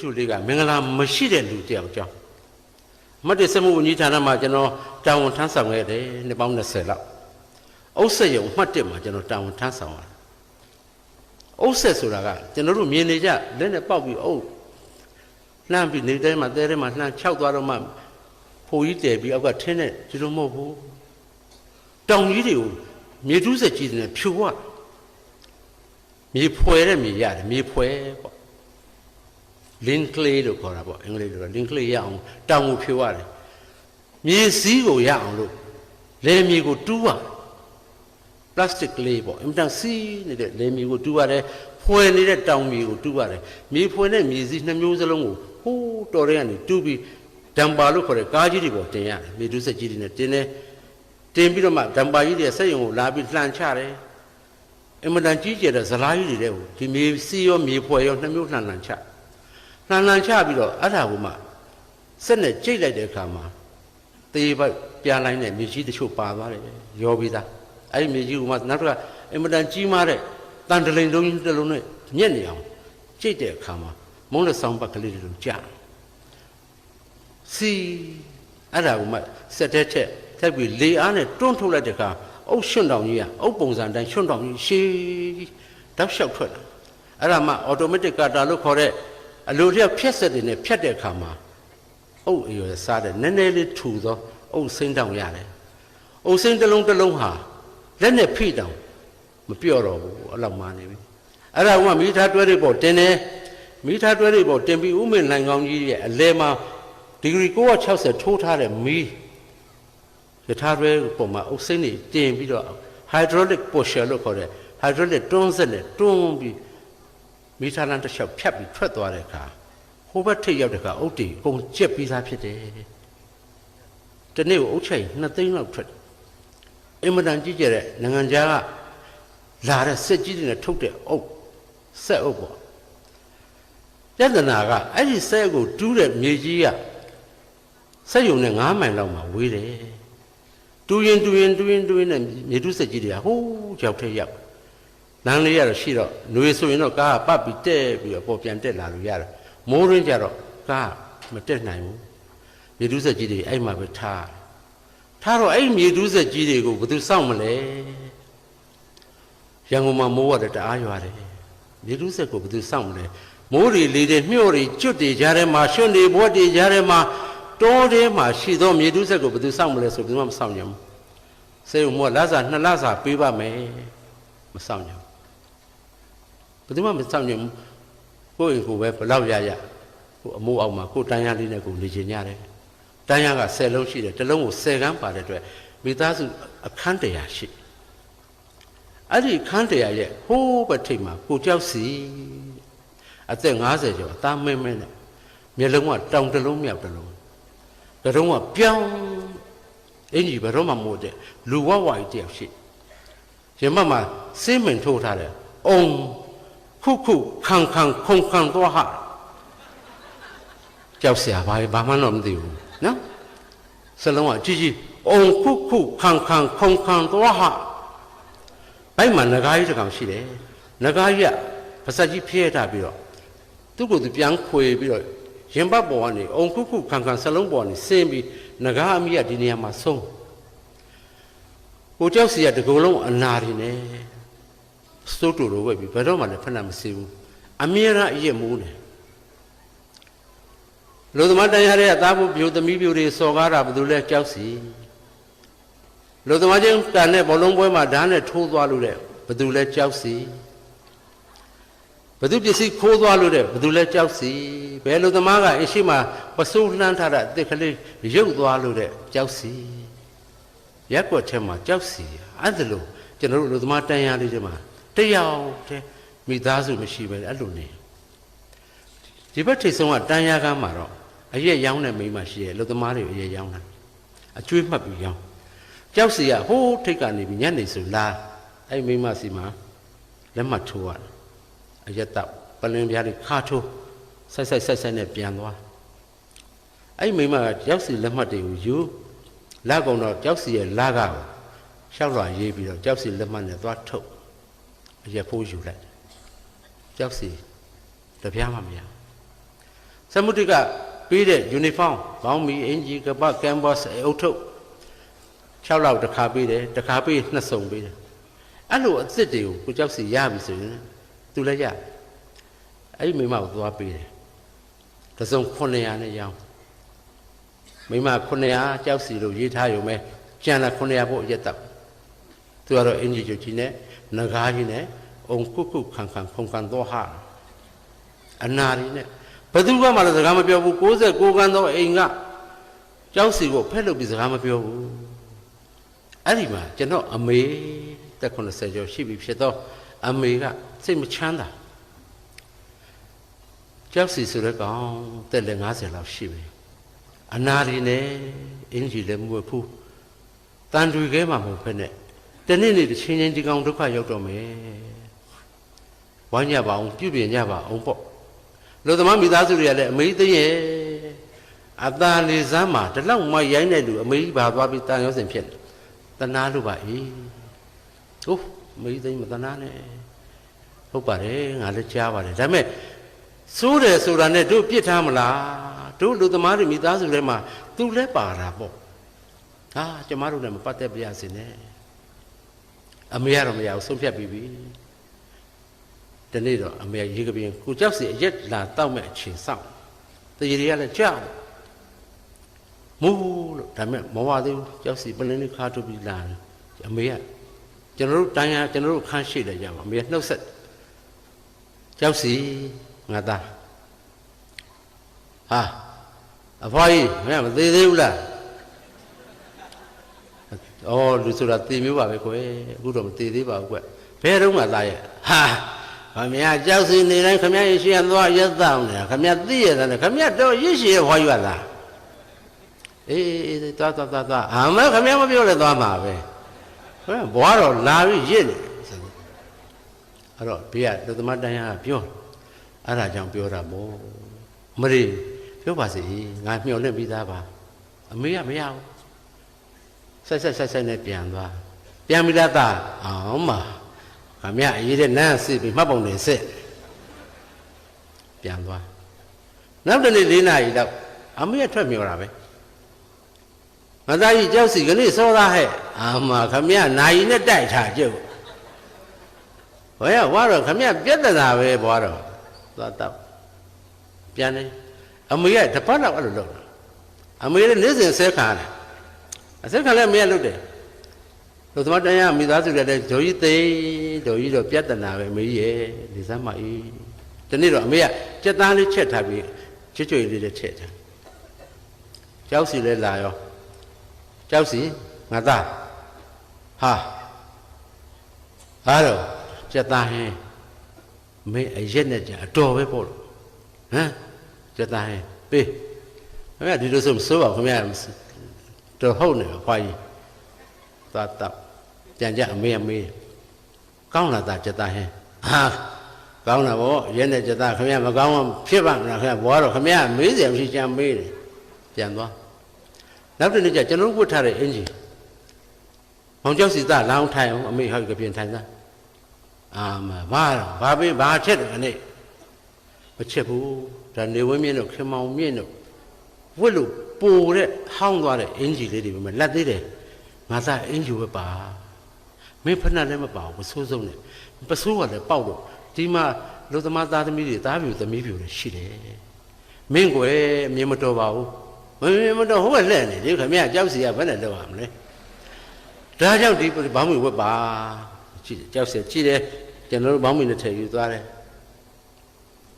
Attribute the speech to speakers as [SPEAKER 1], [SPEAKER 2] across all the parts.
[SPEAKER 1] ထုလေးကမင်္ဂလာမရှိတဲ့လူတယောက်ကြောင့်မတ်တစမှုဝန်ကြီးဌာနမှာကျွန်တော်တာဝန်ထမ်းဆောင်ခဲ့တယ်နှစ်ပေါင်း20လောက်အုပ်ဆက်ရုံမှတ်တက်မှာကျွန်တော်တာဝန်ထမ်းဆောင်ရတယ်အုပ်ဆက်ဆိုတာကကျွန်တော်တို့မြင်နေကြလက်နဲ့ပေါက်ပြီးအုပ်လှမ်းပြီးနေတဲ့မှာတဲထဲမှာလှမ်းခြောက်သွားတော့မှဖိုကြီးတယ်ပြီးအောက်ကထင်းတဲ့ဒီလိုမဟုတ်ဘူးတောင်ကြီးတွေကိုမြေတူးဆက်ကြီးတွေနဲ့ဖြူရမြေဖွယ်တဲ့မြေရတယ်မြေဖွယ်ပေါ့ link clay လို့ခေါ်တာပေါ့အင်္ဂလိပ်လိုတော့ link clay ရအောင်တောင်ကိုဖြိုရတယ်မြေစည်းကိုရအောင်လို့လေမြေကိုတူးရ plastic clay ပေါ့အင်မတန်စီးနေတဲ့လေမြေကိုတူးရတယ်ဖွယ်နေတဲ့တောင်မြေကိုတူးရတယ်မြေဖွယ်နဲ့မြေစည်းနှစ်မျိုးစလုံးကိုဟိုးတော်တဲ့ကနေတူးပြီးဒံပါလို့ခေါ်တဲ့ကားကြီးတွေပေါ်တင်ရတယ်မြေတူးဆက်ကြီးတွေနဲ့တင်တယ်တင်ပြီးတော့မှဒံပါကြီးတွေဆက်ရုံကိုလာပြီးလှန်ချတယ်အင်မတန်ကြီးကျယ်တဲ့ဇလားကြီးတွေတဲ့ဟိုဒီမြေစီးရောမြေဖွယ်ရောနှစ်မျိုးလှန်လှန်ချ လှန်လှန်ချပြီးတော့အဲ့ဒါကိုမှစက်နဲ့ကြိတ်လိုက်တဲ့အခါမှာသေပိုက်ပြလိုင်းတဲ့မြေကြီးတချို့ပါသွားတယ်ရောပြီးသားအဲ့ဒီမြေကြီးကမှနောက်တစ်ခါအင်မတန်ကြီးမားတဲ့တန်တလိန်လုံးကြီးတစ်လုံးနဲ့ညက်နေအောင်ကြိတ်တဲ့အခါမှာမုန်းလက်ဆောင်ပတ်ကလေးတွေကြာစီအဲ့ဒါကမှစက်တဲ့ချက်ထပ်ပြီးလေအားနဲ့တွန်းထုတ်လိုက်တဲ့အခါအုပ်ရွှွန့်တောင်ကြီးကအုပ်ပုံစံတိုင်းရွှွန့်တောင်ကြီးရှည်တောက်လျှောက်ထွက်လာအဲ့ဒါမှ automatic cutter လို့ခေါ်တဲ့ အလိုလျောက်ဖြတ်ဆက်တွေနဲ့ဖြတ်တဲ့အခါမှာအုပ်အရွယ်စားတဲ့နည်းနည်းလေးထူသောအုပ်စိမ့်တောင်ရတယ်အုပ်စိမ့်တစ်လုံးတစ်လုံးဟာလက်နဲ့ဖိတောင်မပြော့တော့ဘူးအဲ့လောက်မှနေပြီအဲ့ဒါကမှမိသားတွဲတွေပေါ်တင်တယ်မိသားတွဲတွေပေါ်တင်ပြီးဥမင်လိုင်ကောင်းကြီးရဲ့အလဲမှာဒီဂရီ960ထိုးထားတဲ့မီးယထာတွဲပုံမှာအုပ်စိမ့်တွေတင်ပြီးတော့ hydraulic pusher လို့ခေါ်တဲ့ hydraulic တွန်းဆက်နဲ့တွန်းပြီး မိသားလမ်းတစ်လျှောက်ဖြတ်ပြီးထွက်သွားတဲ့အခါဟိုဘက်ထိပ်ရောက်တဲ့အခါအုတ်တီအကုန်ကျက်ပြီးသားဖြစ်တယ်တနေ့ကိုအုတ်ချိုင်2သိန်းလောက်ထွက်တယ်အင်မတန်ကြီးကျယ်တဲ့နိုင်ငံခြားကလာတဲ့စက်ကြီးတွေနဲ့ထုတ်တဲ့အုတ်ဆက်အုတ်ပေါ့ပြဿနာကအဲ့ဒီဆက်ကိုတူးတဲ့မြေကြီးကဆက်ယုံနဲ့9မိုင်လောက်မှဝေးတယ်တူရင်တူရင်တူရင်တူရင်နဲ့မြေတူးဆက်ကြီးတွေကဟိုးကြောက်ထက်ရောက် လမ်းလေးရတော့ရှိတော့ຫນွေဆိုရင်တော့ကားကပတ်ပြီးတက်ပြီးတော့ပေါ်ပြန်တက်လာလို့ရတယ်မိုးရင်းကြတော့ကားမတက်နိုင်ဘူးမြေတူးဆက်ကြီးတွေအဲ့မှာပဲထားထားတော့အဲ့မြေတူးဆက်ကြီးတွေကိုဘယ်သူစောင့်မလဲရန်ကုန်မှာမိုးရတယ်တအားရွာတယ်မြေတူးဆက်ကိုဘယ်သူစောင့်မလဲမိုးတွေလေတွေမြှို့တွေကျွတ်တွေကြားထဲမှာရွှွန့်တွေဘွက်တွေကြားထဲမှာတောထဲမှာရှိသောမြေတူးဆက်ကိုဘယ်သူစောင့်မလဲဆိုဘယ်သူမှမစောင့်ကြဘူးစေုံမိုးကလစာနှစ်လစာပေးပါမယ်မစောင့်ကြဘူး ဘယ်သူမှမစောင့်ကြဘူးကိုယ့်အိမ်ကိုပဲဘလောက်ရရကိုအမိုးအောက်မှာကိုယ်တန်းရလေးနဲ့ကိုနေချင်ကြတယ်တန်းရက10လုံးရှိတယ်တစ်လုံးကို10ခန်းပါတဲ့အတွက်မိသားစုအခန်းတရာရှိအဲ့ဒီခန်းတရာရဲ့ဟိုးဘက်ထိပ်မှာကိုကြောက်စီအသက်50ကျော်အသားမဲမဲနဲ့မျက်လုံးကတောင်တစ်လုံးမြောက်တစ်လုံးကတုံးကပြောင်းအင်ကြီးဘယ်တော့မှမို့တဲ့လူဝဝကြီးတယောက်ရှိရင်မမှာစေးမင်ထိုးထားတယ်အုံ ခုခုခံခံခုံခံတော့ဟာကြောက်เสียဘာဘာမှတော့မသိဘူးနော်စလုံးကကြီးကြီးအုံခုခုခံခံခုံခံတော့ဟာဘိုက်မှာငကားကြီးတစ်ကောင်ရှိတယ်ငကားကြီးကပါစက်ကြီးဖျဲထားပြီးတော့သူ့ကိုယ်သူပြန်ခွေပြီးတော့ရင်ဘတ်ပေါ်ကနေအုံခုခုခံခံစလုံးပေါ်ကနေဆင်းပြီးငကားအမိကဒီနေရာမှာဆုံးကိုကြောက်စီကတကူလုံးအနာတွေနဲ့ စိုးတူလိုပဲပြီးဘယ်တော့မှလည်းဖက်နှံမစီဘူးအမြဲတမ်းအရက်မိုးနေလူသမားတန်ရတဲ့သားဖို့ပြိုသမီးပြိုတွေစော်ကားတာဘယ်သူလဲကြောက်စီလူသမားချင်းတန်တဲ့ဘောလုံးပွဲမှာဓာတ်နဲ့ထိုးသွားလို့တဲ့ဘယ်သူလဲကြောက်စီဘယ်သူပစ္စည်းခိုးသွားလို့တဲ့ဘယ်သူလဲကြောက်စီဘယ်လူသမားကအရှိမပစိုးလှမ်းထားတာအစ်ကလေးရုပ်သွားလို့တဲ့ကြောက်စီရက်ွက်ထဲမှာကြောက်စီအဲ့ဒါလို့ကျွန်တော်တို့လူသမားတန်ရလေးတွေမှာ တယောက်တည်းမိသားစုမရှိပဲအဲ့လိုနေဒီဘက်ထိတ်ဆုံးကတန်ရကမ်းမှာတော့အရက်ရောင်းတဲ့မိန်းမရှိရဲ့လူသမားတွေအရက်ရောင်းတာအကျွေးမှတ်ပြီးရောင်းကြောက်စီကဟိုးထိတ်ကနေပြီးညနေဆိုလာအဲ့မိန်းမစီမှာလက်မှတ်ထိုးရတယ်အရက်တော့ပလင်ပြားတွေခါထိုးဆက်ဆက်ဆက်ဆက်နဲ့ပြန်သွားအဲ့မိန်းမကကြောက်စီလက်မှတ်တွေကိုယူလက်ကုံတော့ကြောက်စီရဲ့လာကကိုရှောက်လွှာရေးပြီးတော့ကြောက်စီလက်မှတ်နဲ့သွားထုတ်အ ရက်ဖိုးယူလိုက်ကြောက်စီတပြားမှမရစမုတိကပေးတဲ့ယူနီဖောင်းဘောင်းမီအင်ဂျီကပတ်ကမ်ဘတ်အုတ်ထုတ်6လောက်တစ်ခါပေးတယ်တစ်ခါပေးနှစ်စုံပေးတယ်အဲ့လိုအစ်စ်တွေကိုကိုကြောက်စီရပြီဆိုရင်သူလည်းရအဲ့ဒီမိမကိုသွားပေးတယ်တစ်စုံ900နဲ့ရောင်းမိမ900ကြောက်စီလို့ရေးထားရုံပဲကျန် la 900ဖို့ရက်တော့သူကတော့အင်ဂျီချူကြီးနဲ့နဂါးကြီးနဲ့ အုံကုကုခံခံခုံခံတော့ဟာအနာရီနဲ့ဘယ်သူကမှလည်းစကားမပြောဘူး69ခန်းသောအိမ်ကကြောက်စီကိုဖက်လုပ်ပြီးစကားမပြောဘူးအဲ့ဒီမှာကျွန်တော်အမေတက်80ကျော်ရှိပြီဖြစ်တော့အမေကစိတ်မချမ်းသာကြောက်စီဆိုတဲ့ကောင်တက်လည်း90လောက်ရှိပြီအနာရီနဲ့အင်ဂျီလည်းမွေးဖူးတန်တွေခဲမှာမဟုတ်ဖက်နဲ့တနေ့နေ့တစ်ချင်းချင်းဒီကောင်ဒုက္ခရောက်တော့မယ် ဝိုင်းညပါအောင်ပြုပြင်ညပါအောင်ပေါ့လူသမားမိသားစုတွေကလည်းအမေသိရဲ့အตาနေစမ်းမှာဒီလောက်မရိုင်းတဲ့လူအမေကြီးပါသွားပြီးတန်ရောစင်ဖြစ်တယ်တနာလို့ပါအေးဟုတ်အမေကြီးသိမတနာနဲ့ဟုတ်ပါတယ်ငါလည်းကြားပါတယ်ဒါပေမဲ့စိုးတယ်ဆိုတာနဲ့တို့ပြစ်ထားမလားတို့လူသမားတွေမိသားစုထဲမှာသူလည်းပါတာပေါ့ဟာကျမတို့လည်းမပတ်သက်ပြရစေနဲ့အမေကတော့မရဘူးဆုံးဖြတ်ပြီးပြီ ဒီနေ့တော့အမေရေကပြင်းကိုကြောက်စီအရက်လာတောက်မဲ့အချိန်စောင့်တရေတွေကလည်းကြောက်မူးလို့ဒါပေမဲ့မဝသေးဘူးကြောက်စီပလင်းလေးခါထုတ်ပြီးလာတယ်အမေကကျွန်တော်တို့တန်းရကျွန်တော်တို့ခန်းရှိတယ်ကြပါအမေကနှုတ်ဆက်ကြောက်စီငါသားဟာအဖွားကြီးမင်းမသေးသေးဘူးလားဩလူဆိုတာတည်မျိုးပါပဲကွယ်အခုတော့မတည်သေးပါဘူးကွယ်ဘယ်တော့မှသားရဲ့ဟာ ခမရကြောက်စီနေတိုင်းခမရရရှိရသွားရက်တောင်းနေတာခမရသိရတယ်ခမရတော့ရရှိရဖွားယူရလားအေးအေးသွားသွားသွားသွားအာမခမရမပြောလဲသွားမှာပဲခမရဘွားတော့လာပြီးရစ်နေအဲ့တော့ဘေးကလူသမားတန်းရကပြောအဲ့ဒါကြောင့်ပြောတာမို့မရီပြောပါစေငါမျှော်လင့်ပြီးသားပါအမေကမရဘူးဆက်ဆက်ဆက်ဆက်နဲ့ပြန်သွားပြန်ပြီလားသားအောင်ပါ ခမရအရေးတဲ့နန်းစစ်ပြီးမှတ်ပုံနေစစ်ပြန်သွားနောက်တနေ့၄နာရီတော့အမေကထွက်မြော်တာပဲမသားကြီးကြောက်စီကလေးစောသားဟဲ့အာမခမရနိုင်နဲ့တိုက်ထားကြုတ်ဘယ်ကဝါတော့ခမရပြက်တနာပဲဘွားတော့သွားတော့ပြန်တယ်အမေကတပတ်လောက်အဲ့လိုလုပ်တာအမေလည်းနေ့စဉ်ဆဲခါတယ်အဆက်ခံလည်းမရလုပ်တယ် လူသမတန်ရမိသားစုလည်းဒိုကြီးသိဒိုကြီးတော့ပြတ်တနာပဲမေကြီးရဲ့ဒီစမ်းမအေးဒီနေ့တော့အမေကစက်သားလေးချက်ထားပြီးချွတ်ချွတ်လေးလေးချက်ထားကြောက်စီလည်းလာရောကြောက်စီငါသားဟာဟာတော့စက်သားဟင်းမေအရက်နဲ့ကြအတော်ပဲပေါ့လို့ဟမ်စက်သားဟင်းပေးခင်ဗျာဒီလိုဆိုမစိုးပါဘူးခင်ဗျာတော့ဟုတ်နေပါခွာကြီးသွားတော့ပြ န်ကြအမေအမေကောင်းလာတာစက်သားဟင်းဟာကောင်းတာဗောရဲနဲ့စက်သားခင်ဗျာမကောင်းမှဖြစ်ပါမလားခင်ဗျာဘွားတော့ခင်ဗျာမေးစရာမရှိချမ်းမေးတယ်ပြန်သွားနောက်တစ်နေ့ကျကျွန်တော်ဝတ်ထားတဲ့အင်ဂျီမောင်ကျောက်စီသားလောင်းထိုင်အောင်အမေဟောက်ကပြင်ထိုင်သားအာမဘာတော့ဘာပေးဘာချက်တယ်ခနဲ့မချက်ဘူးဒါနေဝင်းမြင့်တို့ခင်မောင်မြင့်တို့ဝတ်လို့ပိုတဲ့ဟောင်းသွားတဲ့အင်ဂျီလေးတွေပဲမလက်သေးတယ်ငါသားအင်ဂျီပဲပါ မင်းဖက်နဲ့လည်းမပါဘူးပစိုးစုံနဲ့ပစိုးကလည်းပေါက်တော့ဒီမှာလူသမားသားသမီးတွေသားပြူသမီးပြူတွေရှိတယ်မင်းကွယ်အမြင်မတော်ပါဘူးမမြင်မတော်ဟိုကလှည့်နေဒီခမရကြောက်စီကဘယ်နဲ့လောက်ရမလဲဒါကြောင့်ဒီဘောင်းမီဝက်ပါကြည့်ကြောက်စီကြည့်တယ်ကျွန်တော်တို့ဘောင်းမီနဲ့ထည့်ယူသွားတယ်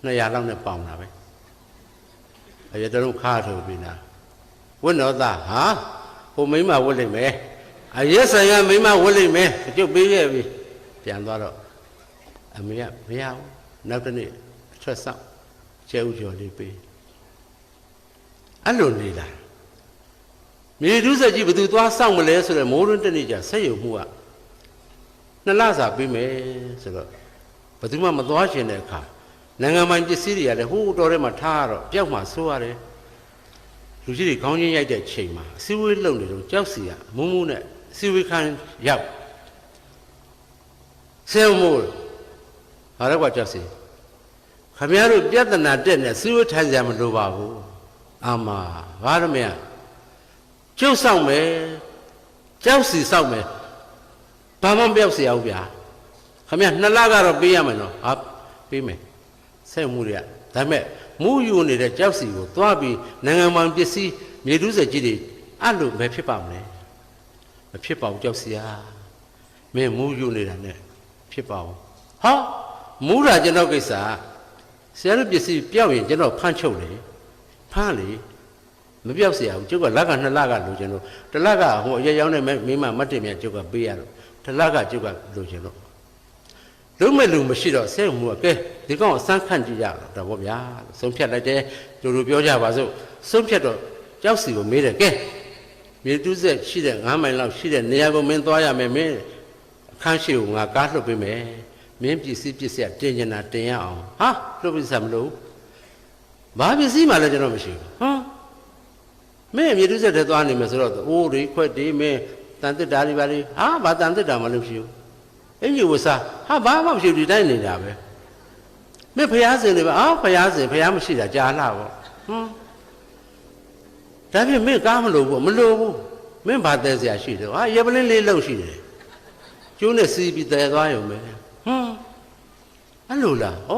[SPEAKER 1] 200လောက်နဲ့ပေါင်တာပဲအရတုံးခါထုတ်ပြီးနာဝတ်တော်သားဟာဟိုမိမဝတ်လိုက်မယ် အရက်ဆိုင်ကမိမဝတ်လိုက်မယ်အကျုပ်ပေးခဲ့ပြီပြန်သွားတော့အမေကမရဘူးနောက်တစ်နေ့အထွက်ဆောက်ကျဲဥကျော်လေးပေးအဲ့လိုနေလာမြေဒုစက်ကြီးဘသူသွားစောင့်မလဲဆိုတော့မိုးတွင်းတစ်နေ့ကျဆက်ရုံမှုကနှစ်လစာပေးမယ်ဆိုတော့ဘသူမှမသွားရှင်တဲ့အခါနိုင်ငံပိုင်ပစ္စည်းတွေကလည်းဟိုးတော်ထဲမှာထားရတော့ပျောက်မှဆိုးရတယ်လူကြီးတွေခေါင်းချင်းရိုက်တဲ့ချိန်မှာအစည်းအဝေးလုပ်နေတော့ကြောက်စီကမုံမုံနဲ့အ စည်းအဝေးခန်းရောက်ဆဲမိုးဟာတော့ကကြောက်စီခခမရတို့ပြဿနာတက်နေစီဝတ်ထိုင်ကြမလိုပါဘူးအာမဘာရမေကျုပ်ဆောင်မယ်ကြောက်စီဆောင်မယ်ဘာမှမပြောက်စီအောင်ဗျာခမရနှစ်လကတော့ပေးရမယ်နော်ဟာပေးမယ်ဆက်မှုတွေကဒါပေမဲ့မူးယူနေတဲ့ကြောက်စီကိုသွားပြီးနိုင်ငံမှပစ္စည်းမြေတူးစက်ကြီးတွေအဲ့လိုပဲဖြစ်ပါမလဲ မဖြစ်ပါဘူးကြောက်စရာမင်းမူးယူနေတာ ਨੇ ဖြစ်ပါဘူးဟာမူးတာကျွန်တော်ကိစ္စဆရာတို့ပစ္စည်းပြောက်ရင်ကျွန်တော်ဖမ်းချုပ်လေဖမ်းလေမပြောက်စရာဘူးကျုပ်ကလက်ကနှစ်လက်ကလိုချင်လို့တလက်ကဟိုအရရောင်းနေမိမမတ်တင်မြကျုပ်ကပေးရတော့တလက်ကကျုပ်ကလိုချင်လို့လုံးမဲ့လူမရှိတော့ဆဲမူကကဲဒီကောင်အစမ်းခန့်ကြည့်ရတော့ဗောဗျာဆုံးဖြတ်လိုက်တယ်တို့တို့ပြောကြပါစို့ဆုံးဖြတ်တော့ကြောက်စီကိုမေးတယ်ကဲ မြေတူးဆက်ရှိတဲ့9မိုင်လောက်ရှိတဲ့နေရာကိုမင်းသွားရမယ်မင်းအခန်းရှိကိုငါကားလှုပ်ပေးမယ်မင်းပစ္စည်းပစ္စည်းတင်ကျင်တာတင်ရအောင်ဟာလှုပ်ပစ္စည်းမလို့ဘာပစ္စည်းမှလည်းကျွန်တော်မရှိဘူးဟမ်မင်းမြေတူးဆက်တဲ့သွားနေမယ်ဆိုတော့အိုးတွေခွက်တွေမင်းတန်တစ်တာတွေပါလေဟာဘာတန်တစ်တာမှလည်းမရှိဘူးအင်ကြီးဝစားဟာဘာမှမရှိဘူးဒီတိုင်းနေတာပဲမင်းဖျားစင်တွေပါအာဖျားစင်ဖျားမရှိတာကြာလာပေါ့ဟမ် ဒါဖြင့်မင်းကားမလို့ဘူးမလို့ဘူးမင်းဘာတဲစရာရှိတယ်ဟာရပလင်းလေးလောက်ရှိတယ်ကျိုးနဲ့စီးပြီးတဲသွားရုံပဲဟမ်အဲ့လိုလားဩ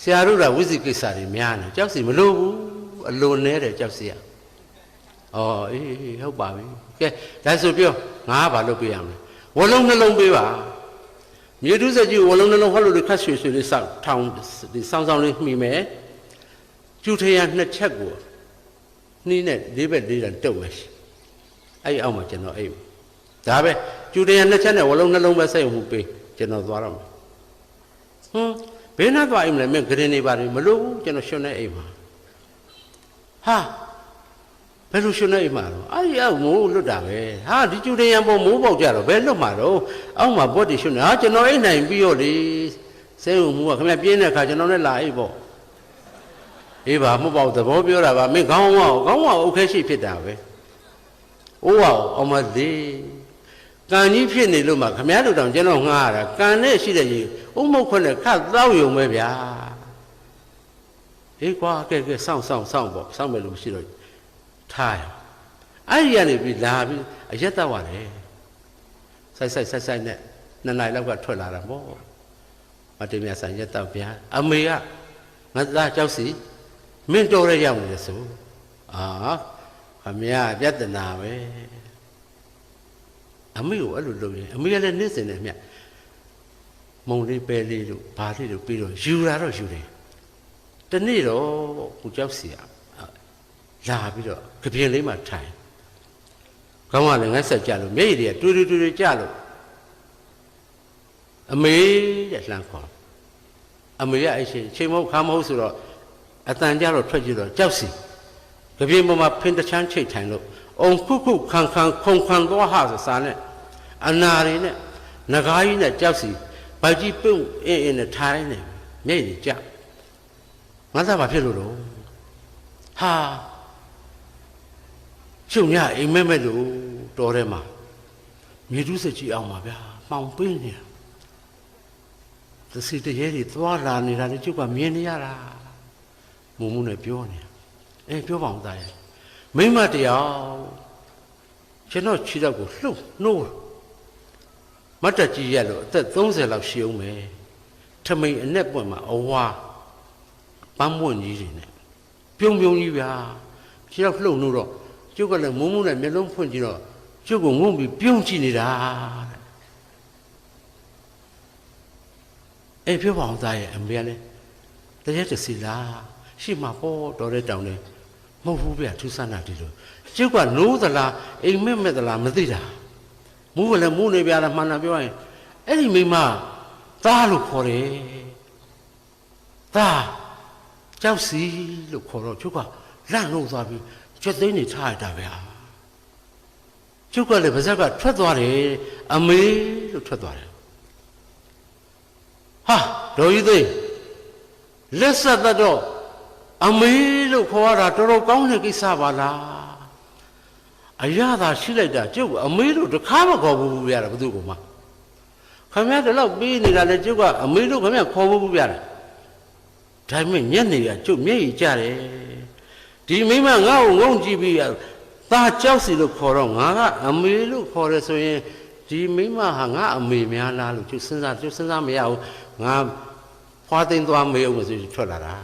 [SPEAKER 1] ဆရာတို့ကဝိဇိကိစ္စတွေများနေကြောက်စီမလို့ဘူးအလိုနဲတယ်ကြောက်စီရဩအေးအေးဟုတ်ပါပြီကဲဒါဆိုပြောငါကဘာလုပ်ပေးရမလဲဝလုံးနှလုံးပေးပါမြေတူးစက်ကြီးဝလုံးနှလုံးဟောလို့ခတ်ရွှေရွှေလေးစောက်ထောင်ဒီစောင်းစောင်းလေးမှီမယ်ကျူထရနှစ်ချက်ကို နှီးနဲ့လေးဘက်လေးတန်တုတ်မယ်အဲ့ဒီအောက်မှာကျွန်တော်အိပ်ဒါပဲကျူထရနှစ်ချက်နဲ့ဝလုံးနှလုံးပဲစိတ်မှုပေးကျွန်တော်သွားတော့မယ်ဟွန်းဘယ်နဲ့သွားအိမ်မလဲမင်းဂရင်နေပါလိမလို့ဘူးကျွန်တော်ရှင်နေအိမ်မှာဟာဘယ်လိုရှင်နေအိမ်မှာတော့အဲ့ဒီအောက်မိုးလွတ်တာပဲဟာဒီကျူထရပေါ်မိုးပေါက်ကြတော့ဘယ်လွတ်မှာတော့အောက်မှာဘော့တီရှင်နေဟာကျွန်တော်အိမ်နိုင်ပြီးရောလေစိတ်မှုကခင်ဗျပြင်းတဲ့အခါကျွန်တော်နဲ့လာအိပ်ပေါ့ အေးပါမဟုတ်ပါဘူးသဘောပြောတာပါမင်းခေါင်းဝါခေါင်းဝါအုတ်ခဲရှိဖြစ်တာပဲအိုးဝါအောင်မသေးကံကြီးဖြစ်နေလို့မှခမည်းတော်တောင်ကျွန်တော်ငှားရတာကံနဲ့ရှိတဲ့ကြီးဥမုတ်ခွနဲ့ခတ်တော့ယုံပဲဗျာအေးကွာကဲကဲစောင့်စောင့်စောင့်ပေါ့စောင့်မယ်လို့မရှိတော့ထားရအဲ့ဒီကနေပြီးလာပြီးအရက်တော့ရတယ်ဆိုင်ဆိုင်ဆိုင်ဆိုင်နဲ့နှစ်နိုင်လောက်ကထွက်လာတာပေါ့မတင်မြဆိုင်ရက်တော့ဗျာအမေကငါသားကြောက်စီ မင်းတော်ရရောက်နေတယ်ဆိုအာခမရပြဿနာပဲအမေကိုအဲ့လိုလုပ်ရင်အမေကလည်းနေ့စဉ်နဲ့မြတ်မုံလေးပဲလေးလို့ဘာလေးလို့ပြီးတော့ယူလာတော့ယူတယ်တနေ့တော့ကိုကြောက်စီရလာပြီးတော့ကြပြင်းလေးမှထိုင်ကောင်းကလည်းငတ်ဆက်ကြလို့မျက်ရည်တွေကတူတူတူတူကြလို့အမေတဲ့လှမ်းခေါ်အမေကအဲ့ချိန်ချိန်မဟုတ်ခါမဟုတ်ဆိုတော့ အတန်ကြတော့ထွက်ကြည့်တော့ကြောက်စီကြပြင်းပေါ်မှာဖင်တချမ်းချိတ်ထိုင်လို့အုံခုခုခန်ခန်ခုံခန်သွားဟဆိုစားနဲ့အနာရီနဲ့ငကားကြီးနဲ့ကြောက်စီဗိုက်ကြီးပြုံးအင်းအင်းနဲ့ထိုင်နေမျက်ရည်ကြငါသားဘာဖြစ်လို့တော့ဟာကျုံညအိမ်မက်မက်လို့တော်ထဲမှာမြေတူးစက်ကြီးအောင်ပါဗျာမှောင်ပေးနေတာသစီတရေတွေသွားလာနေတာလေကျုပ်ကမြင်နေရတာ မုံမှုနဲ့ပြောနေအဲပြောပါအောင်သားရဲ့မိမတယောက်ကျွန်တော်ခြေတော့ကိုလှုပ်နှိုးမတ်တက်ကြီးရက်လို့အသက်30လောက်ရှိအောင်မယ်ထမိန်အနဲ့ပွင့်မှာအဝါပန်းမွင့်ကြီးတွေနဲ့ပြုံပြုံကြီးဗျာခြေတော့လှုပ်နှိုးတော့ကျုပ်ကလည်းမုံမှုနဲ့မျက်လုံးဖွင့်ကြည့်တော့ကျုပ်ကငုံပြီးပြုံးကြည့်နေတာတဲ့အဲပြောပါအောင်သားရဲ့အမေကလည်းတရက်တစီလား ရှိမှာပေါ့တော်တဲ့တောင်နေမဟုတ်ဘူးဗျထူးဆန်းတာဒီလိုကျုပ်ကနိုးသလားအိမ်မက်မက်သလားမသိတာမူးကလည်းမူးနေပြတာမှန်တာပြောရင်အဲ့ဒီမိမသားလို့ခေါ်တယ်သားကြောက်စီလို့ခေါ်တော့ကျုပ်ကလန့်လို့သွားပြီးကျွတ်သိန်းနေထားရတာဗျာကျုပ်ကလည်းပါဇက်ကထွက်သွားတယ်အမေလို့ထွက်သွားတယ်ဟာဒေါ်ကြီးသိန်းလက်ဆက်သက်တော့ အမေလို့ခေါ်ရတာတော်တော်ကောင်းတဲ့ကိစ္စပါလားအရသာရှိလိုက်တာကျုပ်အမေလို့တခါမခေါ်ဘူးဗျာဘယ်သူကမှခမရတလောက်ပေးနေတာလေကျုပ်ကအမေလို့ခမရခေါ်ဘူးဗျာဒါပေမဲ့ညက်နေကကျုပ်မျက်ရည်ကျတယ်ဒီမိမငါ့ကိုငုံကြည့်ပြီးသားကြောက်စီလို့ခေါ်တော့ငါကအမေလို့ခေါ်တယ်ဆိုရင်ဒီမိမဟာငါအမေများလားလို့ကျုပ်စဉ်းစားကျုပ်စဉ်းစားမရဘူးငါဖွာသိမ်းသွားမေးအောင်လို့ဆိုပြီးထွက်လာတာ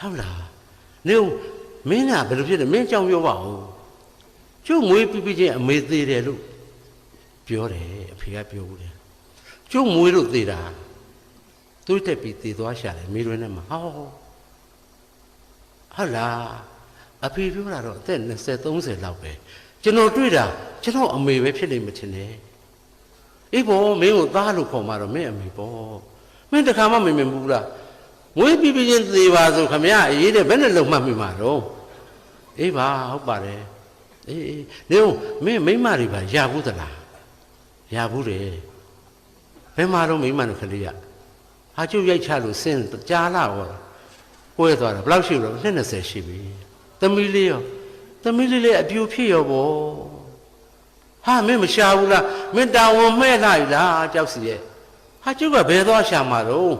[SPEAKER 1] ဟုတ်လားနေဦးမင်းကဘယ်လိုဖြစ်လဲမင်းကြောင်ပြောပါဦးကျုပ်မွေးပြီးပြီးချင်းအမေသေးတယ်လို့ပြောတယ်အဖေကပြောဘူးတယ်ကျုပ်မွေးလို့သေးတာသူ့တက်ပြီးသေသွားရှာတယ်မိရွင်းနဲ့မှာဟောဟုတ်လားအဖေပြောတာတော့အသက်20 30လောက်ပဲကျွန်တော်တွေ့တာကျွန်တော်အမေပဲဖြစ်နေမှထင်တယ်အေးဘောမင်းကိုသားလို့ခေါ်မှာတော့မင်းအမေပေါ့မင်းတခါမှမမြင်ဘူးလား မွေးပြီးပြီးချင်းသေးပါဆိုခမရအေးတဲ့ဘယ်နဲ့လုံမှတ်မိမှာတော့အေးပါဟုတ်ပါတယ်အေးအေးနေဦးမင်းမိမတွေပါရဘူးသလားရဘူးတယ်ဘယ်မှာတော့မိမနဲ့ခလေးရဟာကျုပ်ရိုက်ချလို့စင်ကြားလာဟောပွဲသွားတာဘယ်လောက်ရှိလို့နှစ်20ရှိပြီသမီးလေးရောသမီးလေးလေးအပြူဖြစ်ရောဗောဟာမင်းမရှာဘူးလားမင်းတာဝန်မဲ့လိုက်လားကြောက်စီရဲ့ဟာကျုပ်ကဘယ်သွားရှာမှာတော့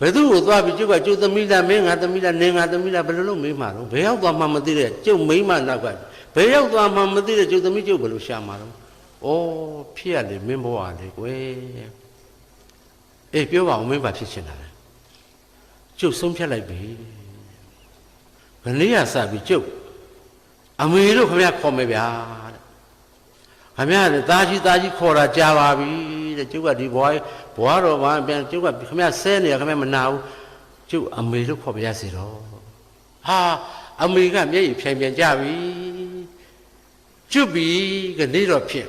[SPEAKER 1] ဘယ်သူ့ကိုသွားပြီးကျုပ်ကကျုပ်သမီးလားမင်းငါသမီးလားနေငါသမီးလားဘယ်လိုလုပ်မေးမှာတော့ဘယ်ရောက်သွားမှမသိတဲ့ကျုပ်မိန်းမနောက်ကဘယ်ရောက်သွားမှမသိတဲ့ကျုပ်သမီးကျုပ်ဘယ်လိုရှာမှာတော့ဩဖြစ်ရလေမင်းဘဝလေကွယ်အေးပြောပါဦးမင်းဘာဖြစ်ချင်တာလဲကျုပ်ဆုံးဖြတ်လိုက်ပြီဘယ်နေ့ရစပြီးကျုပ်အမေတို့ခင်ဗျခေါ်မယ်ဗျာတဲ့ခင်ဗျတဲ့သားကြီးသားကြီးခေါ်တာကြာပါပြီ တဲ့ကျုပ်ကဒီဘွားဘွားတော်ဘာပြန်ကျုပ်ကခင်ဗျဆဲနေရခင်ဗျမနာဘူးကျုပ်အမေလို့ခေါ်ပြရစီတော့ဟာအမေကမျက်ရည်ဖြန်ပြန်ကြပြီကျွတ်ပြီကနေတော့ဖြစ်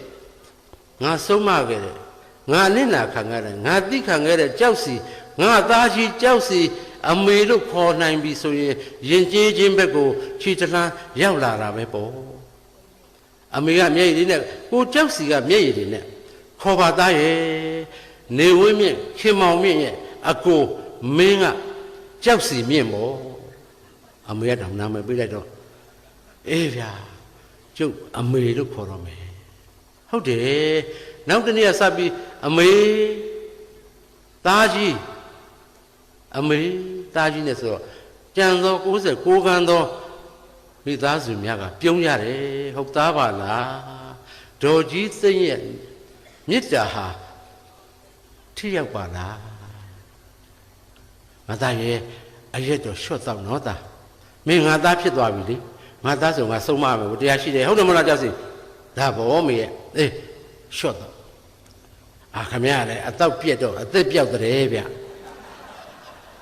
[SPEAKER 1] ငါဆုံးမခဲ့တယ်ငါနစ်နာခံခဲ့တယ်ငါတိခံခဲ့တဲ့ကြောက်စီငါသားကြီးကြောက်စီအမေလို့ခေါ်နိုင်ပြီဆိုရင်ယဉ်ကျေးခြင်းဘက်ကိုခြေတလန်းရောက်လာတာပဲပေါ့အမေကမျက်ရည်လေးနဲ့ကိုကြောက်စီကမျက်ရည်လေးနဲ့ ခေါ်ပါသားရဲ့နေဝင်းမြင့်ခင်မောင်မြင့်ရဲ့အကိုမင်းကကြောက်စီမြင့်ပေါ့အမေကတောင်နာမည်ပေးလိုက်တော့အေးဗျာကျုပ်အမေလို့ခေါ်တော့မယ်ဟုတ်တယ်နောက်တနေ့ကစပြီးအမေသားကြီးအမေသားကြီးနဲ့ဆိုတော့ကြံသော69ခန်းသောမိသားစုများကပြုံးရတယ်ဟုတ်သားပါလားဒေါ်ကြီးသိမ့်ရဲ့ မေတ္တာဟာထိရောက်ပါလားမသားရဲ့အရက်တော့ရှော့တော့နော်သားမင်းငါသားဖြစ်သွားပြီလေငါသားဆိုငါဆုံးမမယ်တရားရှိတယ်ဟုတ်တယ်မလားကြောက်စီဒါဘောမေရဲ့အေးရှော့တော့အာခမရလည်းအတော့ပြက်တော့အသက်ပြောက်တဲ့ဗျ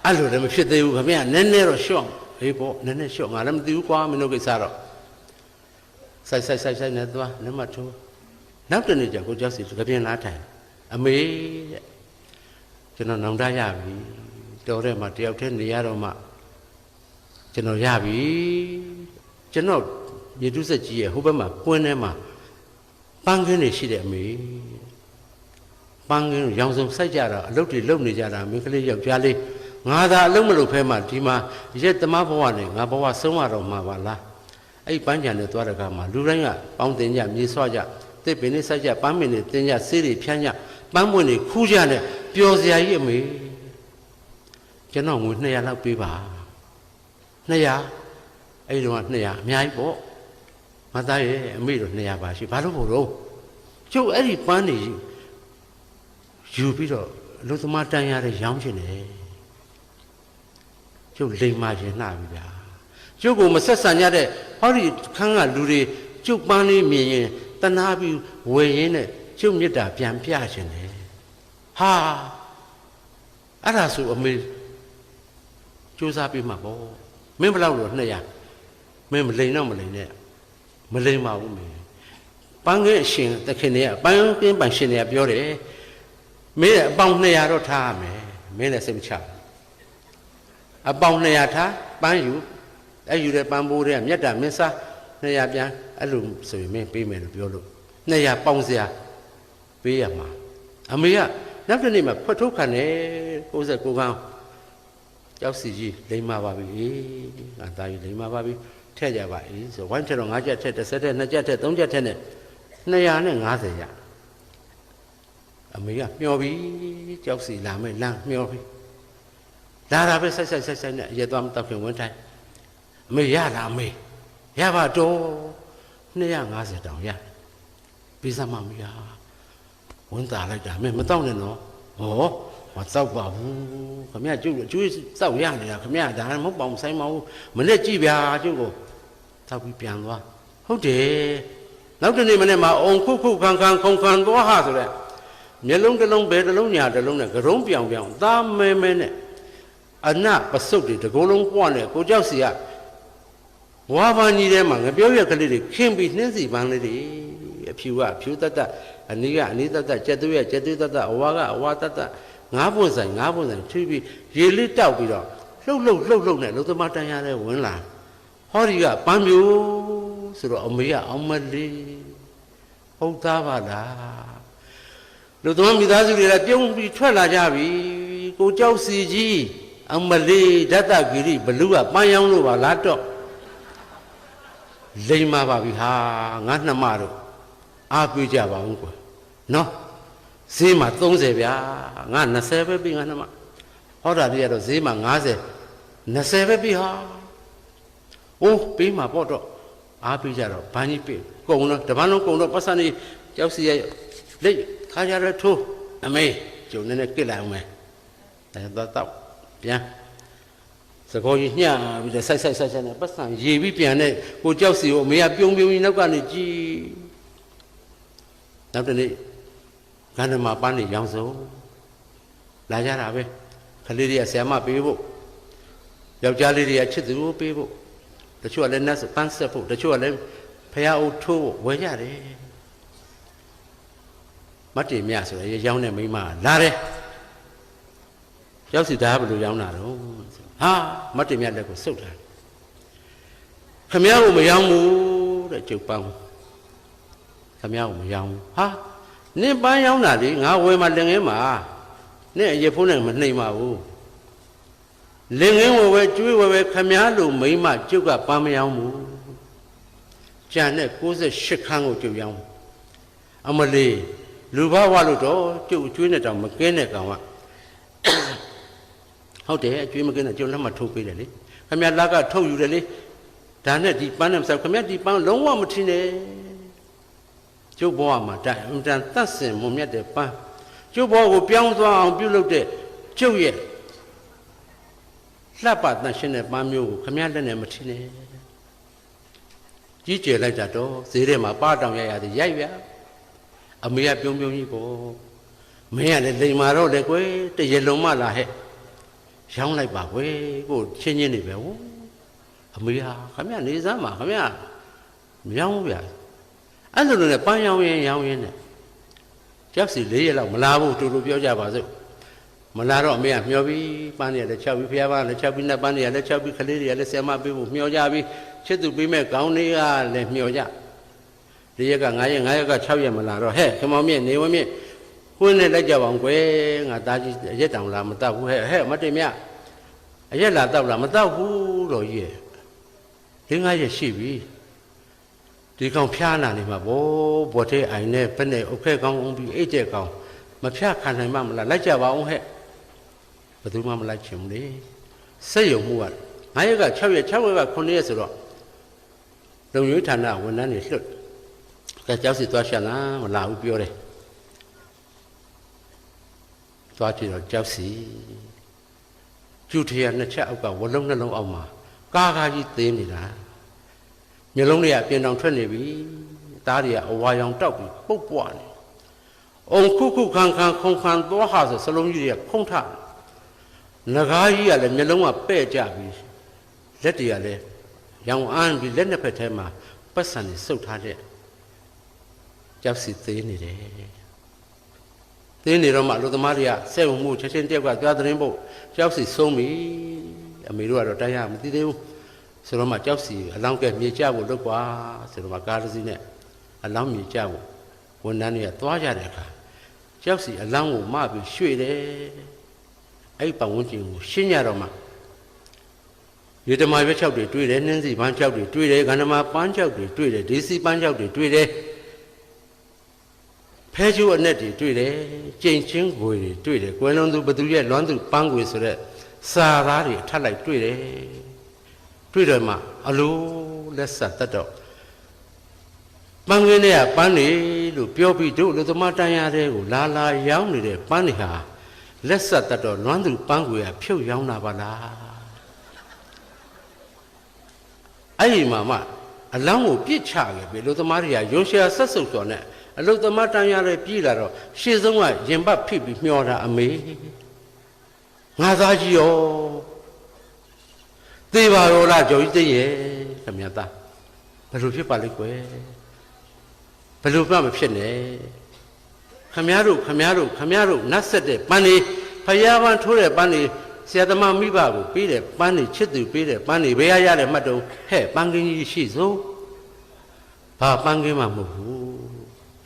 [SPEAKER 1] အဲ့လိုလည်းမဖြစ်သေးဘူးခမရနည်းနည်းတော့ရှော့ဟေးပေါ့နည်းနည်းရှော့ငါလည်းမသိဘူးကွာမင်းတို့ကိစ္စတော့ဆိုင်ဆိုင်ဆိုင်ဆိုင်နဲ့သွားနမထိုး နောက်တနေ့ကျကိုကြောက်စီကပြင်းလားထိုင်အမေတဲ့ကျွန်တော်နောင်တရပြီတော်တဲ့မှာတယောက်တည်းနေရတော့မှကျွန်တော်ရပြီကျွန်တော်မြေတုစက်ကြီးရဲ့ဟိုဘက်မှာပွင်းထဲမှာပန်းခင်းတွေရှိတယ်အမေပန်းခင်းရောင်စုံစိုက်ကြတာအလုပ်တွေလုပ်နေကြတာမိန်းကလေးယောက်ျားလေးငါသာအလုပ်မလုပ်ဖဲမှဒီမှာရက်သမားဘဝနဲ့ငါဘဝဆုံးရတော့မှာပါလားအဲ့ပန်းချံနဲ့သွားတဲ့ကမှာလူတိုင်းကပေါင်းတင်ကြမြေဆွကြ တစ်ပင်နဲ့စိုက်ကြပန်းပင်တွေတင်ကြဆေးတွေဖြန်းကြပန်းပွင့်တွေခူးကြနဲ့ပျော်စရာကြီးအမေကျွန်တော်ငွေ200လောက်ပေးပါ200အဲ့ဒီတော့200အများကြီးပေါ့မသားရဲ့အမေတို့200ပါရှိဘာလို့ဖို့တော့ကျုပ်အဲ့ဒီပန်းနေယူပြီးတော့လူသမားတန်ရတဲ့ရောင်းချင်တယ်ကျုပ်လိမ်မာရင်နှပြီဗျာကျုပ်ကိုမဆက်ဆံကြတဲ့ဟောဒီခန်းကလူတွေကျုပ်ပန်းလေးမြင်ရင် တနာပြီးဝယ်ရင်းနဲ့ကျုပ်မြတ်တာပြန်ပြချင်တယ်ဟာအဲ့ဒါဆိုအမေစူးစမ်းပြီးမှာပေါ့မင်းဘယ်လောက်လို့200မင်းမလိန်တော့မလိန်နဲ့မလိန်ပါဘူးမင်းပန်းကင်းအရှင်တခင်တွေကပန်းကင်းပန်ရှင်တွေကပြောတယ်မင်းအပေါင်း200တော့ထားရမယ်မင်းလည်းစိတ်မချအပေါင်း200ထားပန်းယူအဲ့ယူတဲ့ပန်းပိုးတွေကမြတ်တာမင်းစား 200ပြန်အဲ့လိုဆိုရင်မင်းပေးမယ်လို့ပြောလို့200ပေါင်းစရာပေးရမှာအမေကနောက်တစ်နေ့မှဖွက်ထုတ်ခံတယ်69ခန်းကြောက်စီကြီးလိမ္မာပါပြီငါသားကြီးလိမ္မာပါပြီထည့်ကြပါ၏ဆိုဝိုင်းထက်တော့၅ချက်ထက်တစ်ဆက်ထက်နှစ်ချက်ထက်သုံးချက်ထက်နဲ့250ရအမေကမျောပြီကြောက်စီလာမယ်လမ်းမျောပြီလာတာပဲဆက်ဆက်ဆက်ဆက်နဲ့ရဲသွားမတော့ခင်ဝင်တိုင်းအမေရလားအမေ ရပါတော့250တောင်ရပြီးစမ်းမမရဝန်တာလိုက်တာအမေမတော့နဲ့နော်ဟောမတော့ပါဘူးခမရကျုပ်ကျွေးစောက်ရနေတာခမရဒါမဟုတ်ပါဘူးဆိုင်မအောင်မနဲ့ကြည့်ဗျာကျုပ်ကိုတောက်ပြီးပြန်သွားဟုတ်တယ်နောက်တနေ့မနေ့မှာအုံခုခုခံခံခုံခံသွားဟာဆိုတဲ့မျက်လုံးတစ်လုံးဘယ်တစ်လုံးညာတစ်လုံးနဲ့ကရုံးပြောင်ပြောင်သားမဲမဲနဲ့အနပစုတ်တွေတကိုယ်လုံးပွားနဲ့ကိုကြောက်စီက ဝါဘာကြီးထဲမှာငပြောရက်ကလေးတွေခင်းပြီးနှင်းစီပန်းလေးတွေအဖြူကအဖြူတတ်တတ်အနီးကအနီးတတ်တတ်ကြက်သွေးကကြက်သွေးတတ်တတ်အဝါကအဝါတတ်တတ်ငါးပွင့်ဆိုင်ငါးပွင့်ဆိုင်ထွေးပြီးရေလေးတောက်ပြီးတော့လှုပ်လှုပ်လှုပ်လှုပ်နဲ့လုံသမားတန်ရတဲ့ဝင်လာဟောဒီကပန်းမျိုးဆိုတော့အမေကအောင်မလေးဟုတ်သားပါလားလူသမားမိသားစုတွေကပြုံးပြီးထွက်လာကြပြီကိုကြောက်စီကြီးအမလေးဓာတဂိရိဘလူကပန်းရောင်းလို့ပါလားတော့ လိမ္မာပါပြီဟာငါနှမတို့အားပေးကြပါဦးကွာနော်ဈေးမှာ30ဗျာငါ20ပဲပြီးငါနှမဟောတာလေးကတော့ဈေးမှာ90 20ပဲပြီးဟာအိုးပေးမှာပေါ့တော့အားပေးကြတော့ဘန်းကြီးပေးကုံတော့တပန်းလုံးကုံတော့ပတ်စံနေကြောက်စီရဲ့လက်ခါကြရထိုးအမေကျုံနေနဲ့ကစ်လိုက်အောင်မယ်အဲတော့တော့ပြန် စကောကြီးညှပြီးတော့ဆိုက်ဆိုက်ဆိုက်ဆိုက်နဲ့ပတ်စံရေပြီးပြန်တဲ့ကိုကြောက်စီကိုအမေကပြုံးပြုံးကြီးနောက်ကနေကြည်နောက်တနေ့ကန္ဓမာပန်းနေရောင်းစုံလာကြတာပဲခလေးတွေကဆရာမပေးဖို့ယောက်ျားလေးတွေကချစ်သူကိုပေးဖို့တချို့ကလည်းနတ်ပန်းဆက်ဖို့တချို့ကလည်းဖရာအိုးထိုးဖို့ဝယ်ကြတယ်မတ်တင်မြဆိုရယ်ရောင်းတဲ့မိန်းမလာတယ်ရောက်စီသားဘယ်လိုရောင်းတာတော့ ဟာမတ်တင်မြလက်ကိုစုပ်တာခမည်းကိုမရောင်းဘူးတဲ့ကျုပ်ပန်းခမည်းကိုမရောင်းဘူးဟာနင့်ပန်းရောင်းတာလေငါဝယ်မှလင်ငယ်မှာနင့်အရေဖုံးနဲ့မနှိမ်ပါဘူးလင်ငင်းဝယ်ဝယ်ကျွေးဝယ်ဝယ်ခမားလိုမိမကျုပ်ကပန်းမရောင်းဘူးကြံနဲ့68ခန်းကိုကျုပ်ရောင်းအမလေးလူဘဝလို့တော့ကျုပ်ကျွေးနဲ့တောင်မကင်းတဲ့ကောင်က ဟုတ်တယ်အကျွေးမကင်းတဲ့ကျုပ်လက်မထုတ်ပေးတယ်လေခမားလက်ကထုတ်ယူတယ်လေဒါနဲ့ဒီပန်းနဲ့ဆောက်ခမားဒီပန်းလုံးဝမထင်နဲ့ကျုပ်ဘဝမှာတိုင်အင်တန်တတ်စင်မုံမြတ်တဲ့ပန်းကျုပ်ဘဝကိုပြောင်းသွားအောင်ပြုလုပ်တဲ့ကျုပ်ရဲ့လှပတန်ရှင်းတဲ့ပန်းမျိုးကိုခမည်းလက်နဲ့မထင်နဲ့ကြီးကျယ်လိုက်တာတော့ဈေးထဲမှာပါတောင်ရရသည်ရိုက်ဗျာအမေကပြုံးပြုံးကြီးပေါ့မင်းကလည်းလိန်မာတော့လေကွယ်တရလုံးမလာဟဲ့ ရောင်းလိုက်ပါကွယ်ကိုချင်းချင်းနေပဲဟိုအမေဟာခမည်းနေစမ်းပါခမည်းမရောင်းဘူးဗျာအဲ့လိုနဲ့ပန်းရောင်းရင်ရောင်းရင်နဲ့ကျောက်စီ၄ရက်လောက်မလာဘူးတူတူပြောကြပါစို့မလာတော့အမေကမျောပြီးပန်းတွေကလည်း၆ပြီးဖျားပန်းလည်း၆ပြီးနတ်ပန်းတွေကလည်း၆ပြီးခလေးတွေကလည်းဆယ်မပေးဖို့မျောကြပြီးချစ်သူပေးမဲ့ကောင်းလေးကလည်းမျောကြ၄ရက်က9ရက်9ရက်က6ရက်မလာတော့ဟဲ့ခမောင်မြင့်နေဝမြင့်ခွင်းနဲ့လိုက်ကြပါအောင်ကွယ်ငါသားကြီးအရက်တောင်လာမတောက်ဘူးဟဲ့ဟဲ့မတင်မြ အရက်လာတောက်လာမတောက်ဘူးတော့ကြီး၄9ရက်ရှိပြီဒီကောင်ဖျားနာနေမှာဗောဘော်သေးအိုင်နဲ့ဘယ်နဲ့အုတ်ခဲကောင်းအောင်ပြီးအိတ်တဲ့ကောင်မဖျားခံနိုင်မှမလားလိုက်ကြပါအောင်ဟဲ့ဘယ်သူမှမလိုက်ချင်ဘူးလေစိတ်ယုံမှုက9ရက်က6ရက်6ရက်က9ရက်ဆိုတော့လုံရွေးဌာနဝန်ထမ်းတွေလွတ်ကဲကြောက်စီသွားရှာလားမလာဘူးပြောတယ်သွားကြည့်တော့ကြောက်စီ ကျူထရနှစ်ချက်အောက်ကဝလုံးနှလုံးအောက်မှာကားကားကြီးသေးနေတာမျိုးလုံးတွေကပြင်တောင်ထွက်နေပြီသားတွေကအဝါရောင်တောက်ပြီးပုတ်ပွားနေအုံခုခုခံခံခုံခံသွားဟာဆိုစလုံးကြီးတွေကခုံထငကားကြီးကလည်းမျိုးလုံးကပဲ့ကြပြီလက်တွေကလည်းရောင်အန်းပြီးလက်နှစ်ဖက်ထဲမှာပတ်စံနေစုပ်ထားတဲ့ကြောက်စီသေးနေတယ် သေးနေတော့မှလူသမားတွေကစက်ဝမှုချက်ချင်းတယောက်ကသွားသတင်းဖို့ကြောက်စီဆုံးပြီအမေတို့ကတော့တိုင်းရမသိသေးဘူးဆိုတော့မှကြောက်စီအလောင်းကဲမြေကြဖို့လုပ်ကွာဆိုတော့မှကားတစ်စီးနဲ့အလောင်းမြေကြဖို့ဝန်ထမ်းတွေကသွားကြတဲ့အခါကြောက်စီအလောင်းကိုမပြီးရွှေ့တယ်အဲ့ပတ်ဝန်းကျင်ကိုရှင်းရတော့မှရေတမာရွက်ချောက်တွေတွေ့တယ်နှင်းစီပန်းချောက်တွေတွေ့တယ်ကန္ဓမာပန်းချောက်တွေတွေ့တယ်ဒေစီပန်းချောက်တွေတွေ့တယ် ဖဲကျိုးအနက်တွေတွေ့တယ်ကြိမ်ချင်းခွေတွေတွေ့တယ်ကွယ်လွန်သူဘသူရဲ့လွမ်းသူပန်းခွေဆိုတဲ့စာသားတွေထပ်လိုက်တွေ့တယ်တွေ့တယ်မှအလိုလက်ဆက်တတ်တော့ပန်းကင်းတွေကပန်းနေလို့ပြောပြီးတို့လူသမားတန်ရတဲ့ကိုလာလာရောင်းနေတဲ့ပန်းတွေဟာလက်ဆက်တတ်တော့လွမ်းသူပန်းကိုရဖြုတ်ရောင်းတာပါလားအဲ့ဒီမှာမှအလောင်းကိုပြစ်ချခဲ့ပြီလူသမားတွေကရုံရှာဆက်စုပ်တော်နဲ့ အလုသမားတန်ရတဲ့ပြည်လာတော့ရှေ့ဆုံးကရင်ပတ်ဖိပြီးမျောတာအမေငါသားကြီးရောသေပါရောလားကြော်ကြီးသိရဲ့ခမရသားဘယ်လိုဖြစ်ပါလိမ့်ကွယ်ဘယ်လိုမှမဖြစ်နဲ့ခမရတို့ခမရတို့ခမရတို့နတ်ဆက်တဲ့ပန်းလေးဖယားပန်းထိုးတဲ့ပန်းလေးဆရာသမားမိဘကိုပေးတဲ့ပန်းလေးချစ်သူပေးတဲ့ပန်းလေးဘယ်ရရတဲ့မှတ်တုံးဟဲ့ပန်းကင်းကြီးရှိစို့ဘာပန်းကင်းမှမဟုတ်ဘူး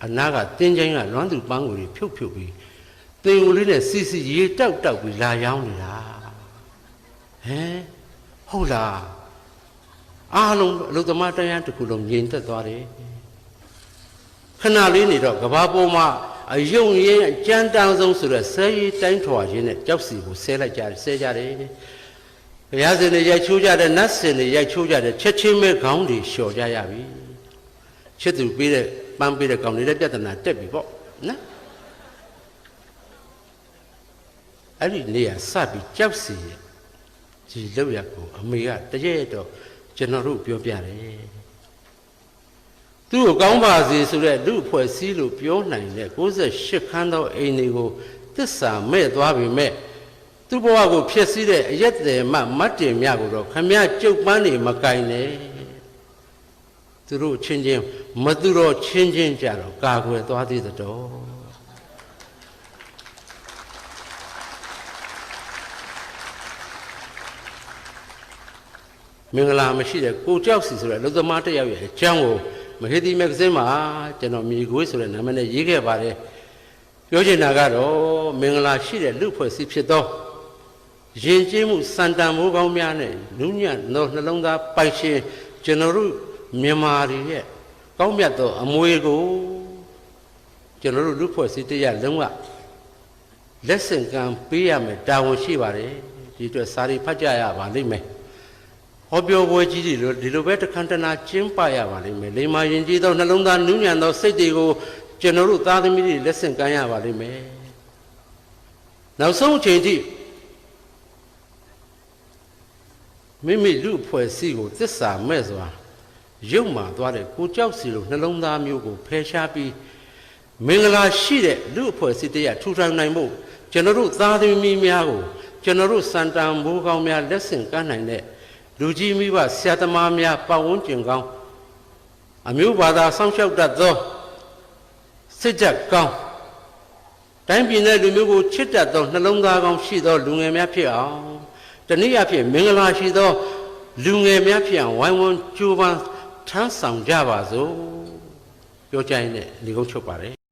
[SPEAKER 1] အနာကတင်းချင်းကလွမ်းသူပန်းကိုတွေဖြုတ်ဖြုတ်ပြီးတင်ကိုလေးနဲ့စီစီရေတောက်တောက်ပြီးလာရောင်းနေတာဟမ်ဟုတ်လားအားလုံးအလုသမားတရားတစ်ခုလုံးငြိမ်သက်သွားတယ်ခဏလေးနေတော့ကဘာပေါ်မှာအယုံရင်အကြမ်းတမ်းဆုံးဆိုတော့ဆဲရီတိုင်းထွာခြင်းနဲ့ကြောက်စီကိုဆဲလိုက်ကြတယ်ဆဲကြတယ်ဘုရားရှင်တွေရိုက်ချိုးကြတယ်နတ်ရှင်တွေရိုက်ချိုးကြတယ်ချက်ချင်းပဲခေါင်းတွေလျှော်ကြရပြီချစ်သူပေးတဲ့ ပန်းပေးတဲ့ကောင်နေတဲ့ပြဿနာတက်ပြီပေါ့နော်အဲ့ဒီနေရာစပြီးကြောက်စီရဲ့ဒီလောက်ရကိုအမေကတရက်ရက်တော့ကျွန်တော်တို့ပြောပြတယ်သူ့ကိုကောင်းပါစေဆိုတဲ့လူအဖွဲ့စည်းလို့ပြောနိုင်တဲ့68ခန်းသောအိမ်တွေကိုသစ္စာမဲ့သွားပြီမဲ့သူ့ဘဝကိုဖြစ်စည်းတဲ့အရက်တယ်မှမတ်တင်မြကိုတော့ခမည်းကျုပ်ပန်းနေမကင်နဲ့ သူတို့ချင်းချင်းမသူတော့ချင်းချင်းကြတော့ကာကွယ်သွားသေးတော့မင်္ဂလာမရှိတဲ့ကိုကြောက်စီဆိုတဲ့လူသမားတစ်ယောက်ရဲ့အကြောင်းကိုမဟေဒီမဂ္ဂဇင်းမှာကျွန်တော်မြေခွေးဆိုတဲ့နာမည်နဲ့ရေးခဲ့ပါတယ်ပြောချင်တာကတော့မင်္ဂလာရှိတဲ့လူဖွဲ့စည်းဖြစ်သောယဉ်ကျေးမှုစံတန်မိုးကောင်းများနဲ့နုညံ့သောနှလုံးသားပိုင်ရှင်ကျွန်တော်တို့ မြန်မာတွေရဲ့ကောင်းမြတ်သောအမွေကိုကျွန်တော်တို့လူဖွဲ့စည်းတရားလုံးဝလက်ဆင့်ကမ်းပေးရမယ်တာဝန်ရှိပါတယ်ဒီအတွက်စာရီဖတ်ကြရပါလိမ့်မယ်ဟောပြောပွဲကြီးတွေလို့ဒီလိုပဲတခန္တနာကျင်းပရပါလိမ့်မယ်လိမ္မာရင်ကြီးသောနှလုံးသားနူးညံ့သောစိတ်တွေကိုကျွန်တော်တို့သားသမီးတွေလက်ဆင့်ကမ်းရပါလိမ့်မယ်နောက်ဆုံးအချိန်ထိမိမိလူအဖွဲ့အစည်းကိုသစ္စာမဲ့စွာ ရုပ်မာသွားတဲ့ကိုကြောက်စီလိုနှလုံးသားမျိုးကိုဖယ်ရှားပြီးမင်္ဂလာရှိတဲ့လူအဖွဲ့အစည်းတရားထူထောင်နိုင်ဖို့ကျွန်တော်တို့သားသမီးများကိုကျွန်တော်တို့စံတန်ဘိုးကောင်းများလက်ဆင့်ကမ်းနိုင်တဲ့လူကြီးမိဘဆရာသမားများပတ်ဝန်းကျင်ကောင်းအမျိုးဘာသာစောင့်ရှောက်တတ်သောစစ်ကြကောင်းတိုင်းပြည်နဲ့လူမျိုးကိုချစ်တတ်သောနှလုံးသားကောင်းရှိသောလူငယ်များဖြစ်အောင်တနည်းအားဖြင့်မင်္ဂလာရှိသောလူငယ်များဖြစ်အောင်ဝိုင်းဝန်းကြိုးပမ်း ထမ်းဆောင်ကြပါစို့ပြောကြရင်လည်းဒီကုန်းချုပ်ပါတယ်